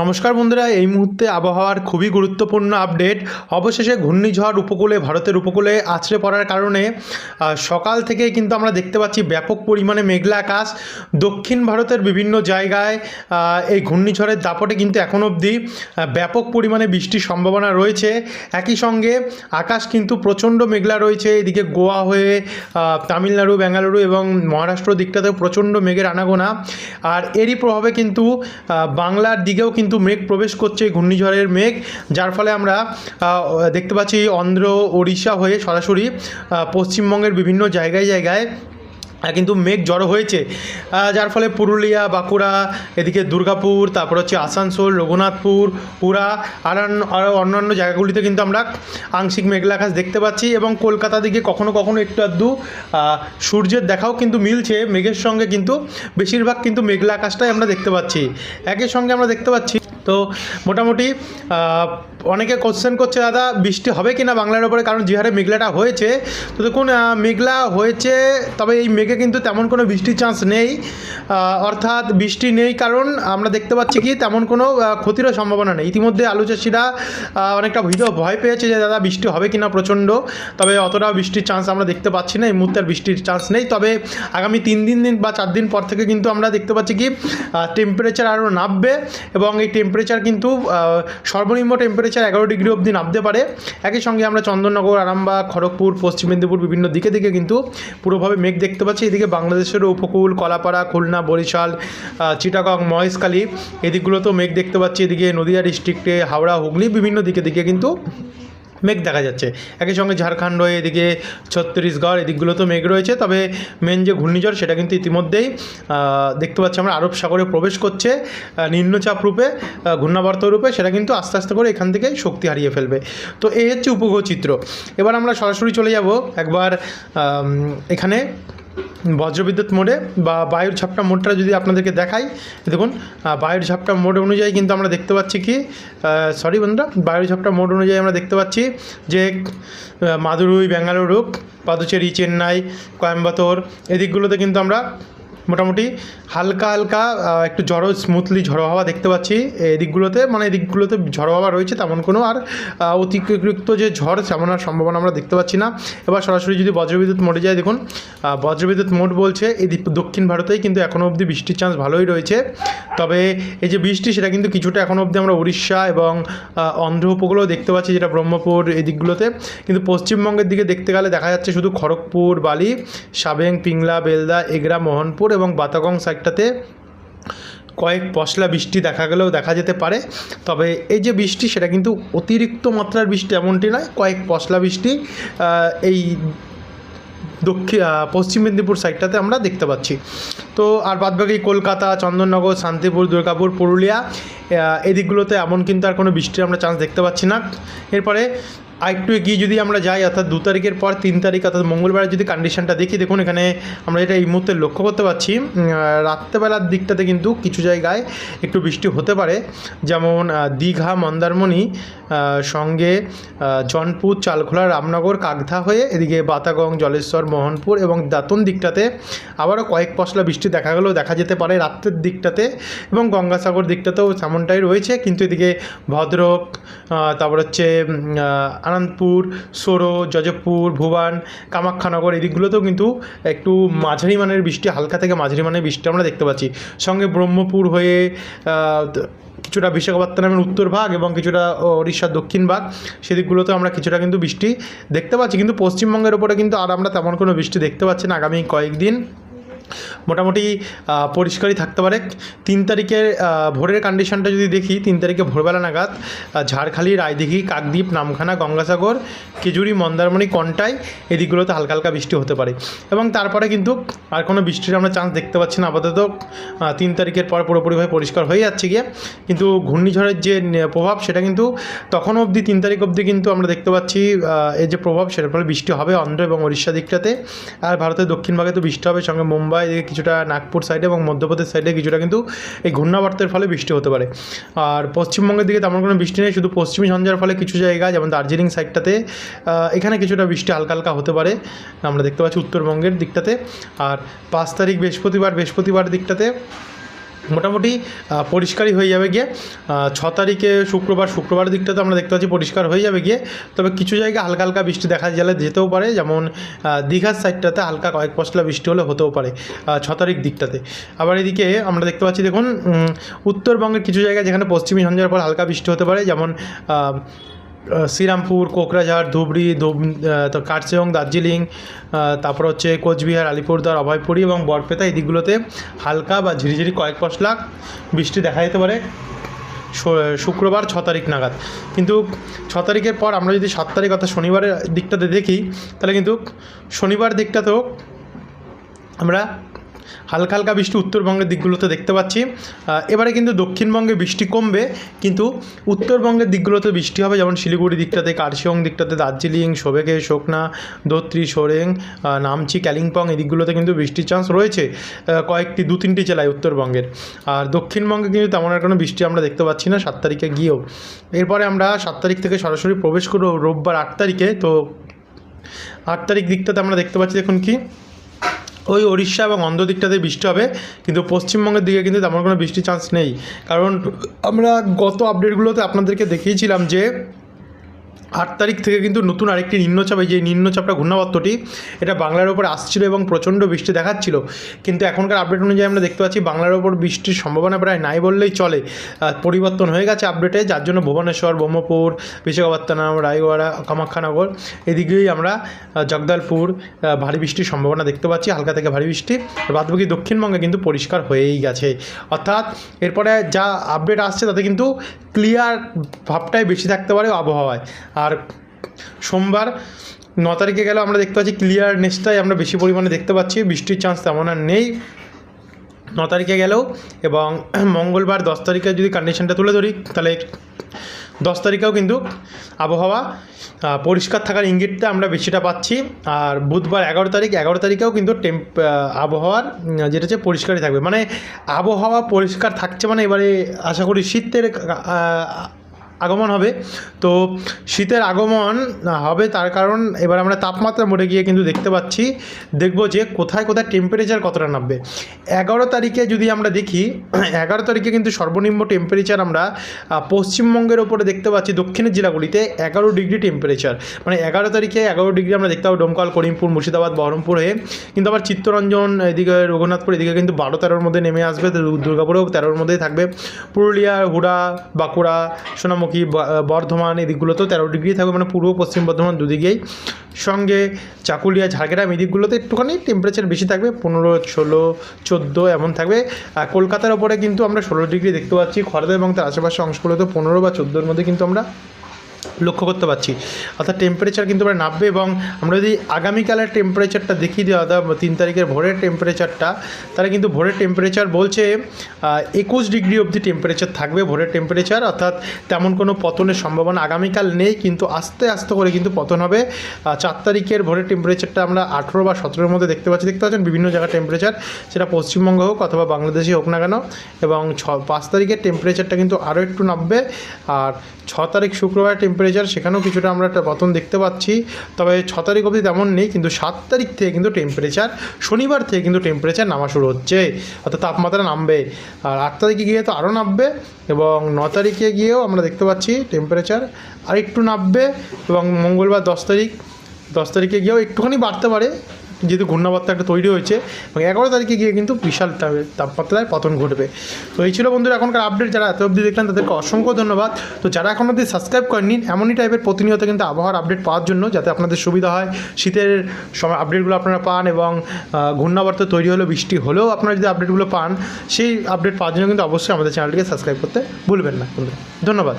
নমস্কার বন্ধুরা, এই মুহূর্তে আবহাওয়ার খুবই গুরুত্বপূর্ণ আপডেট। অবশেষে ঘূর্ণিঝড় উপকূলে, ভারতের উপকূলে আছড়ে পড়ার কারণে সকাল থেকে কিন্তু আমরা দেখতে পাচ্ছি ব্যাপক পরিমাণে মেঘলা আকাশ। দক্ষিণ ভারতের বিভিন্ন জায়গায় এই ঘূর্ণিঝড়ের দাপটে কিন্তু এখন অবধি ব্যাপক পরিমাণে বৃষ্টির সম্ভাবনা রয়েছে। একই সঙ্গে আকাশ কিন্তু প্রচণ্ড মেঘলা রয়েছে। এদিকে গোয়া হয়ে তামিলনাড়ু বেঙ্গালুরু এবং মহারাষ্ট্র দিকটাতেও প্রচণ্ড মেঘের আনাগোনা। আর এরই প্রভাবে কিন্তু বাংলার দিকেও কিন্তু মেঘ প্রবেশ করছে, ঘূর্ণিঝড়ের মেঘ, যার ফলে আমরা দেখতে পাচ্ছি অন্ধ্র ওড়িশা হয়ে সরাসরি পশ্চিমবঙ্গের বিভিন্ন জায়গায় জায়গায় কিন্তু মেঘ জড়ো হয়েছে। যার ফলে পুরুলিয়া, বাঁকুড়া, এদিকে দুর্গাপুর, তারপর হচ্ছে আসানসোল, রঘুনাথপুর পুরা আর অন্যান্য জায়গাগুলিতে কিন্তু আমরা আংশিক মেঘলা আকাশ দেখতে পাচ্ছি এবং কলকাতা দিকে কখনো কখনো একটু আধটু সূর্যের দেখাও কিন্তু মিলছে। মেঘের সঙ্গে কিন্তু বেশিরভাগ কিন্তু মেঘলা আকাশটাই আমরা দেখতে পাচ্ছি। একই সঙ্গে আমরা দেখতে পাচ্ছি তো মোটামুটি অনেকে কোশ্চেন করছে, দাদা, বৃষ্টি হবে কি না বাংলার ওপরে কারণ যে হারে মেঘলাটা হয়েছে। তো দেখুন মেঘলা হয়েছে, তবে এই মেঘে কিন্তু তেমন কোনো বৃষ্টির চান্স নেই। অর্থাৎ বৃষ্টি নেই কারণ আমরা দেখতে পাচ্ছি কি, তেমন কোনো ক্ষতিরও সম্ভাবনা নেই। ইতিমধ্যে আলু চাষিরা অনেকটা ভীত ভয় পেয়েছে যে, দাদা, বৃষ্টি হবে কি না প্রচণ্ড? তবে অতটাও বৃষ্টির চান্স আমরা দেখতে পাচ্ছি না, এই মুহূর্তে বৃষ্টির চান্স নেই। তবে আগামী তিন দিন দিন বা চার দিন পর থেকে কিন্তু আমরা দেখতে পাচ্ছি কি টেম্পারেচার আরও নামবে এবং এই টেম্পারেচার কিন্তু সর্বনিম্ন টেম্পারেচার এগারো ডিগ্রি অবধি নামতে পারে। একই সঙ্গে আমরা চন্দননগর, আরামবাগ, খড়গপুর, পশ্চিম মেদিনীপুর বিভিন্ন দিকে দিকে কিন্তু পুরোভাবে মেঘ দেখতে পাচ্ছি। এদিকে বাংলাদেশেরও উপকূল, কলাপাড়া, খুলনা, বরিশাল চিটাগং, মহেশখালী, এদিকগুলোতেও মেঘ দেখতে পাচ্ছি। এদিকে নদীয়া ডিস্ট্রিক্টে হাওড়া, হুগলি বিভিন্ন দিকে দিকে কিন্তু মেঘ দেখা যাচ্ছে। একই সঙ্গে ঝাড়খণ্ড, এদিকে ছত্তিশগড় এদিকগুলোতেও মেঘ রয়েছে। তবে মেন যে ঘূর্ণিঝড় সেটা কিন্তু ইতিমধ্যেই দেখতে পাচ্ছি আমরা আরব সাগরে প্রবেশ করছে নিম্নচাপ রূপে ঘূর্ণাবর্ত রূপে। সেটা কিন্তু আস্তে আস্তে করে এখান থেকেই শক্তি হারিয়ে ফেলবে। তো এই হচ্ছে উপগ্রহ চিত্র। এবার আমরা সরাসরি চলে যাব একবার এখানে বজ্রবিদ্যুৎ মোডে বা বায়ুর ঝাপটা মোডটা যদি আপনাদেরকে দেখাই দেখুন বায়ুর ঝাপটা মোড অনুযায়ী কিন্তু আমরা দেখতে পাচ্ছি কি সরি বন্ধুরা, বায়ুর ঝাপটা মোড অনুযায়ী আমরা দেখতে পাচ্ছি যে মাদুরুই বেঙ্গালুরু পাদুচেরি, চেন্নাই কোয়েম্বাটোর এদিকগুলোতে কিন্তু আমরা মোটামুটি হালকা হালকা একটু ঝড়ো স্মুথলি ঝড়ো হাওয়া দেখতে পাচ্ছি এদিকগুলোতে মানে এদিকগুলোতে ঝড়ো হাওয়া রয়েছে তেমন কোনো, আর অতিরিক্ত যে ঝড় তেমন আর সম্ভাবনা আমরা দেখতে পাচ্ছি না। এবার সরাসরি যদি বজ্রবিদ্যুৎ মোডে যায় দেখুন বজ্রবিদ্যুৎ মোড বলছে, এই দক্ষিণ ভারতেই কিন্তু এখনও অবধি বৃষ্টির চান্স ভালোই রয়েছে। তবে এই যে বৃষ্টি, সেটা কিন্তু কিছুটা এখনও অবধি আমরা উড়িষ্যা এবং অন্ধ্র উপকূলেও দেখতে পাচ্ছি, যেটা ব্রহ্মপুর এই দিকগুলোতে। কিন্তু পশ্চিমবঙ্গের দিকে দেখতে গেলে দেখা যাচ্ছে শুধু খড়গপুর, বালি, সাবেং, পিংলা, বেলদা, এগরা, মোহনপুর এবং বাতাগং সাইডটাতে কয়েক পশলা বৃষ্টি দেখা গেলেও দেখা যেতে পারে। তবে এই যে বৃষ্টি, সেটা কিন্তু অতিরিক্ত মাত্রার বৃষ্টি এমনটি নয়, কয়েক পশলা বৃষ্টি এই দক্ষিণ পশ্চিম মেদিনীপুর সাইডটাতে আমরা দেখতে পাচ্ছি। তো আর বাদবাকি কলকাতা, চন্দননগর, শান্তিপুর, দুর্গাপুর, পুরুলিয়া এদিকগুলোতে এমন কিন্তু আর কোনো বৃষ্টির আমরা চান্স দেখতে পাচ্ছি না। এরপরে আরেকটু এগিয়ে যদি আমরা যাই, অর্থাৎ দু তারিখের পর তিন তারিখ, অর্থাৎ মঙ্গলবারের যদি কন্ডিশনটা দেখি, দেখুন এখানে আমরা এটা এই মুহূর্তে লক্ষ্য করতে পারছি। রাত্রেবেলার দিকটাতে কিন্তু কিছু জায়গায় একটু বৃষ্টি হতে পারে। যেমন দীঘা, মন্দারমণি সঙ্গে জনপুর চালখোলা, রামনগর, কাকধা হয়ে এদিকে বাতাগং, জলেশ্বর, মোহনপুর এবং দাতন দিকটাতে আবারও কয়েক পশলা বৃষ্টি দেখা গেলেও দেখা যেতে পারে রাত্রের দিকটাতে এবং গঙ্গাসাগর দিকটাতেও তেমনটাই রয়েছে। কিন্তু এদিকে ভদ্রক তারপর হচ্ছে আনন্দপুর, সোরো যজবপুর ভুবান কামাখ্যানগর এই দিকগুলোতেও কিন্তু একটু মাঝারি মানের বৃষ্টি, হালকা থেকে মাঝারি মানের বৃষ্টি আমরা দেখতে পাচ্ছি। সঙ্গে ব্রহ্মপুর হয়ে কিছুটা বিশাখাপত্তনমের উত্তর ভাগ এবং কিছুটা ওড়িশার দক্ষিণ ভাগ সেদিকগুলোতে আমরা কিছুটা কিন্তু বৃষ্টি দেখতে পাচ্ছি। কিন্তু পশ্চিমবঙ্গের ওপরে কিন্তু আর আমরা তেমন কোনো বৃষ্টি দেখতে পাচ্ছি না। আগামী কয়েকদিন মোটামুটি পরিষ্কারই থাকতে পারে। তিন তারিখের ভোরের কন্ডিশনটা যদি দেখি, তিন তারিখে ভোরবেলা নাগাদ ঝাড়খালি, রায়দিঘি, কাকদ্বীপ, নামখানা, গঙ্গাসাগর খেজুরি মন্দারমণি, কন্টাই, এদিকগুলোতে হালকা হালকা বৃষ্টি হতে পারে। এবং তারপরে কিন্তু আর কোনো বৃষ্টির আমরা চান্স দেখতে পাচ্ছি না, আপাতত তিন তারিখের পর পুরোপুরিভাবে পরিষ্কার হয়ে যাচ্ছে গিয়ে। কিন্তু ঘূর্ণিঝড়ের যে প্রভাব, সেটা কিন্তু তখন অবধি, তিন তারিখ অবধি কিন্তু আমরা দেখতে পাচ্ছি এই যে প্রভাব, সেটার ফলে বৃষ্টি হবে অন্ধ্র এবং উড়িষ্যা দিকটাতে। আর ভারতের দক্ষিণ ভাগে তো বৃষ্টি হবে, সঙ্গে মুম্বাই এদিকে কিছুটা নাগপুর সাইডে এবং মধ্যপ্রদেশ সাইডে কিছুটা কিন্তু এই ঘূর্ণাবর্তের ফলে বৃষ্টি হতে পারে। আর পশ্চিমবঙ্গের দিকে তেমন কোনো বৃষ্টি নেই, শুধু পশ্চিমী ঝঞ্ঝার ফলে কিছু জায়গা, যেমন দার্জিলিং সাইডটাতে এখানে কিছুটা বৃষ্টি হালকা হালকা হতে পারে। আমরা দেখতে পাচ্ছি উত্তরবঙ্গের দিকটাতে। আর পাঁচ তারিখ বৃহস্পতিবার বৃহস্পতিবার দিকটাতে মোটামুটি পরিষ্কারই হয়ে যাবে গিয়ে। ছ তারিখে শুক্রবার শুক্রবার দিকটাতে আমরা দেখতে পাচ্ছি পরিষ্কার হয়ে যাবে গিয়ে। তবে কিছু জায়গায় হালকা হালকা বৃষ্টি দেখা গেলে যেতেও পারে, যেমন দীঘার সাইডটাতে হালকা কয়েক পশলা বৃষ্টি হলে হতেও পারে ছ তারিখ দিকটাতে। আবার এদিকে আমরা দেখতে পাচ্ছি, দেখুন উত্তরবঙ্গের কিছু জায়গায় যেখানে পশ্চিমী ঝঞ্ঝার পর হালকা বৃষ্টি হতে পারে, যেমন শ্রীরামপুর, কোকরাঝাড়, ধুবড়ি, ধুব তো কার্সিয়ং দার্জিলিং তারপর হচ্ছে কোচবিহার, আলিপুরদুয়ার, অভয়পুরী এবং বরপেটা, এই দিকগুলোতে হালকা বা ঝিরিঝিরি কয়েক পশলা বৃষ্টি দেখা যেতে পারে। শুক্রবার ছ তারিখ নাগাদ। কিন্তু ছ তারিখের পর আমরা যদি সাত তারিখ অর্থাৎ শনিবারের দিকটাতে দেখি, তাহলে কিন্তু শনিবার দিকটাতেও আমরা হালকা হালকা বৃষ্টি উত্তরবঙ্গের দিকগুলোতে দেখতে পাচ্ছি। এবারে কিন্তু দক্ষিণবঙ্গে বৃষ্টি কমবে, কিন্তু উত্তরবঙ্গের দিকগুলোতে বৃষ্টি হবে, যেমন শিলিগুড়ি দিকটাতে, কার্শিয়ং দিকটাতে, দার্জিলিং, সোবেগে শোকনা দত্রি সোরেং নামচি কালিম্পং এই দিকগুলোতে কিন্তু বৃষ্টির চান্স রয়েছে কয়েকটি দু তিনটি জেলায় উত্তরবঙ্গের। আর দক্ষিণবঙ্গে কিন্তু তেমন আর কোনো বৃষ্টি আমরা দেখতে পাচ্ছি না সাত তারিখে গিয়েও। এরপরে আমরা সাত তারিখ থেকে সরাসরি প্রবেশ করব, রোববার আট তারিখে, তো আট তারিখ দিকটাতে আমরা দেখতে পাচ্ছি, দেখুন কি ওই ওড়িশা এবং অন্ধ্র দিকটাতে বৃষ্টি হবে, কিন্তু পশ্চিমবঙ্গের দিকে কিন্তু তেমন কোনো বৃষ্টির চান্স নেই। কারণ আমরা গত আপডেটগুলোতে আপনাদেরকে দেখিয়েছিলাম যে আট তারিখ থেকে কিন্তু নতুন আরেকটি নিম্নচাপ, এই যে নিম্নচাপটা ঘূর্ণাবর্তটি, এটা বাংলার ওপর আসছিল এবং প্রচণ্ড বৃষ্টি দেখাচ্ছিল। কিন্তু এখনকার আপডেট অনুযায়ী আমরা দেখতে পাচ্ছি, বাংলার ওপর বৃষ্টির সম্ভাবনা প্রায় নাই বললেই চলে। পরিবর্তন হয়ে গেছে আপডেটে যার জন্য ভুবনেশ্বর, ব্রহ্মপুর, বিশাখাপত্তনম, রায়গড়া, কামাখ্যানগর, এদিকেই আমরা জগদলপুর ভারী বৃষ্টির সম্ভাবনা দেখতে পাচ্ছি, হালকা থেকে ভারী বৃষ্টি বাদবাকি দক্ষিণবঙ্গে কিন্তু পরিষ্কার হয়েই গেছে। অর্থাৎ, এরপরে যা আপডেট আসছে তাতে কিন্তু ক্লিয়ার ভাবটাই বেশি থাকতে পারে আবহাওয়ায়। আর সোমবার ন তারিখে গেলে আমরা দেখতে পাচ্ছি ক্লিয়ারনেসটাই আমরা বেশি পরিমাণে দেখতে পাচ্ছি, বৃষ্টির চান্স তেমন আর নেই। ন তারিখে গেলেও এবং মঙ্গলবার দশ তারিখে যদি কন্ডিশনটা তুলে ধরি, তাহলে দশ তারিখেও কিন্তু আবহাওয়া পরিষ্কার থাকার ইঙ্গিতটা আমরা বেশিটা পাচ্ছি। আর বুধবার এগারো তারিখ, এগারো তারিখেও কিন্তু টেম্প আবহাওয়ার যেটা হচ্ছে পরিষ্কারই থাকবে। মানে আবহাওয়া পরিষ্কার থাকছে মানে এবারে আশা করি শীতের আগমন হবে। তো শীতের আগমন হবে তার কারণ এবার আমরা তাপমাত্রা মোড়ে গিয়ে কিন্তু দেখতে পাচ্ছি। দেখব যে কোথায় কোথায় টেম্পারেচার কতটা নামবে। এগারো তারিখে যদি আমরা দেখি, এগারো তারিখে কিন্তু সর্বনিম্ন টেম্পারেচার আমরা পশ্চিমবঙ্গের ওপরে দেখতে পাচ্ছি, দক্ষিণের জেলাগুলিতে এগারো ডিগ্রি টেম্পারেচার মানে এগারো তারিখে এগারো ডিগ্রি আমরা দেখতে পাবো, ডোমকাল, করিমপুর, মুর্শিদাবাদ, বহরমপুর হয়ে। কিন্তু আবার চিত্তরঞ্জন এদিকে, রঘুনাথপুর এদিকে কিন্তু বারো তেরোর মধ্যে নেমে আসবে। দুর্গাপুরেও তেরোর মধ্যেই থাকবে। পুরুলিয়া, হুড়া, বাঁকুড়া, সোনামুখী ব- বর্ধমান এদিকগুলোতেও দিকগুলোতেও তেরো ডিগ্রি থাকবে মানে পূর্ব পশ্চিম বর্ধমান দুদিকেই। সঙ্গে চাকুলিয়া, ঝাড়গ্রাম এদিকগুলোতে একটুখানি টেম্পারেচার বেশি থাকবে, পনেরো, ষোলো, চোদ্দ এমন থাকবে। আর কলকাতার ওপরে কিন্তু আমরা ষোলো ডিগ্রি দেখতে পাচ্ছি খড়দা এবং তার আশেপাশে অংশগুলোতে পনেরো বা চোদ্দোর মধ্যে কিন্তু আমরা লক্ষ্য করতে পারছি। অর্থাৎ টেম্পারেচার কিন্তু আমরা নামবে এবং আমরা যদি আগামীকালের টেম্পারেচারটা দেখিয়ে দিই, অর্থাৎ তিন তারিখের ভোরের টেম্পারেচারটা তাহলে কিন্তু ভোরের টেম্পারেচার বলছে একুশ ডিগ্রি অবধি টেম্পারেচার থাকবে ভোরের টেম্পারেচার অর্থাৎ তেমন কোনো পতনের সম্ভাবনা আগামীকাল নেই, কিন্তু আস্তে আস্তে করে কিন্তু পতন হবে। চার তারিখের ভোরের টেম্পারেচারটা আমরা আঠেরো বা সতেরোর মধ্যে দেখতে পাচ্ছি। দেখতে পাচ্ছেন বিভিন্ন জায়গার টেম্পারেচার সেটা পশ্চিমবঙ্গ হোক অথবা বাংলাদেশে হোক না কেন, এবং ছ, পাঁচ তারিখের টেম্পারেচারটা কিন্তু আরও একটু নামবে। আর ছ তারিখ শুক্রবার টেম্পারেচার সেখানেও কিছুটা আমরা একটা পতন দেখতে পাচ্ছি। তবে ছ তারিখ অবধি তেমন নেই, কিন্তু সাত তারিখ থেকে কিন্তু টেম্পারেচার শনিবার থেকে কিন্তু টেম্পারেচার নামা শুরু হচ্ছে। অর্থাৎ তাপমাত্রা নামবে। আর আট তারিখে গিয়ে তো আরও নামবে এবং ন তারিখে গিয়েও আমরা দেখতে পাচ্ছি টেম্পারেচার আর একটু নামবে এবং মঙ্গলবার দশ তারিখ, দশ তারিখে গিয়েও একটুখানি বাড়তে পারে। যেহেতু ঘূর্ণাবর্ত একটা তৈরি হয়েছে, এবং এগারো তারিখে গিয়ে কিন্তু বিশাল তাপমাত্রায় পতন ঘটবে। তো এই ছিল বন্ধুরা এখনকার আপডেট যারা এত অবধি দেখলেন তাদেরকে অসংখ্য ধন্যবাদ। তো যারা এখন অবধি সাবস্ক্রাইব করেননি, এমনই টাইপের প্রতিনিয়ত কিন্তু আবহাওয়ার আপডেট পাওয়ার জন্য যাতে আপনাদের সুবিধা হয়। শীতের সময় আপডেটগুলো আপনারা পান এবং ঘূর্ণাবর্ত তৈরি হলেও, বৃষ্টি হলেও আপনারা যদি আপডেটগুলো পান, সেই আপডেট পাওয়ার জন্য কিন্তু অবশ্যই আমাদের চ্যানেলটিকে সাবস্ক্রাইব করতে ভুলবেন না বন্ধুরা। ধন্যবাদ।